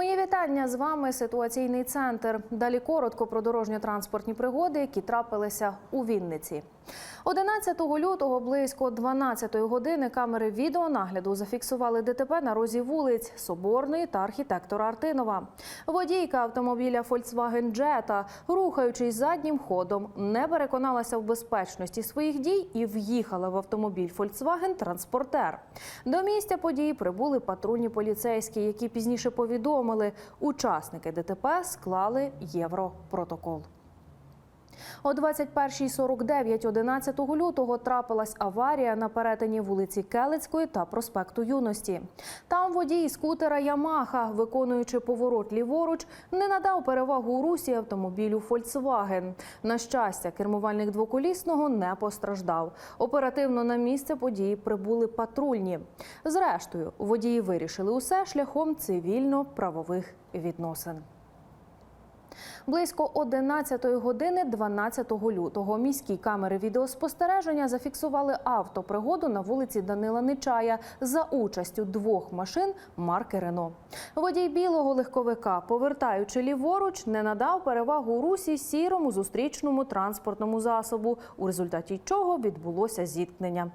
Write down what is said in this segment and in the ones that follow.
Мої вітання з вами. Ситуаційний центр. Далі коротко про дорожньо-транспортні пригоди, які трапилися у Вінниці. 11 лютого близько 12 години камери відеонагляду зафіксували ДТП на розі вулиць Соборної та архітектора Артинова. Водійка автомобіля Volkswagen Jetta, рухаючись заднім ходом, не переконалася в безпечності своїх дій і в'їхала в автомобіль Volkswagen Транспортер. До місця події прибули патрульні поліцейські, які пізніше повідомили, учасники ДТП склали європротокол. О 21.49 11 лютого трапилась аварія на перетині вулиці Келицької та проспекту Юності. Там водій скутера Ямаха, виконуючи поворот ліворуч, не надав перевагу русі автомобілю Volkswagen. На щастя, кермувальник двоколісного не постраждав. Оперативно на місце події прибули патрульні. Зрештою, водії вирішили усе шляхом цивільно-правових відносин. Близько 11 години 12 лютого міські камери відеоспостереження зафіксували автопригоду на вулиці Данила Нечая за участю двох машин марки Рено. Водій білого легковика, повертаючи ліворуч, не надав перевагу русі сірому зустрічному транспортному засобу, у результаті чого відбулося зіткнення.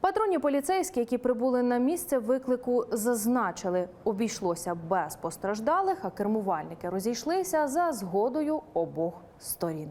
Патрульні поліцейські, які прибули на місце виклику, зазначили, обійшлося без постраждалих, а кермувальники розійшлися за згодою обох сторін.